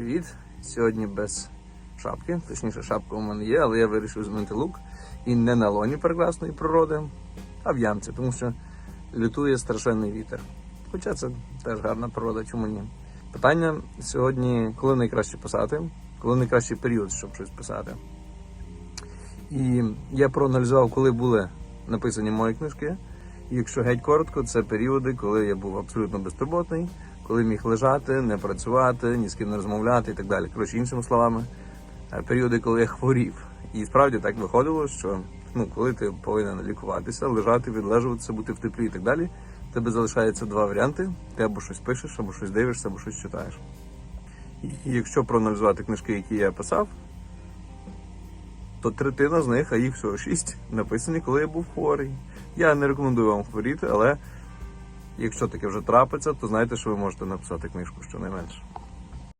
привіт! Сьогодні без шапки, точніше, шапка у мене є, але я вирішив змінити лук. І не на лоні прекрасної природи, а в ямці, тому що лютує страшенний вітер. Хоча це теж гарна природа, чому ні? Питання сьогодні, коли найкраще писати, коли найкращий період, щоб щось писати. І я проаналізував, коли були написані мої книжки. Якщо геть коротко, це періоди, коли я був абсолютно безтурботний, коли міг лежати, не працювати, ні з ким не розмовляти і так далі. Коротше, іншими словами, е, періоди, коли я хворів. І справді так виходило, що ну, коли ти повинен лікуватися, лежати, відлежуватися, бути в теплі і так далі, тебе залишається два варіанти: ти або щось пишеш, або щось дивишся, або щось читаєш. І якщо проаналізувати книжки, які я писав, то третина з них, а їх всього шість, написані, коли я був хворий. Я не рекомендую вам хворіти, але якщо таке вже трапиться, то знайте, що ви можете написати книжку щонайменше.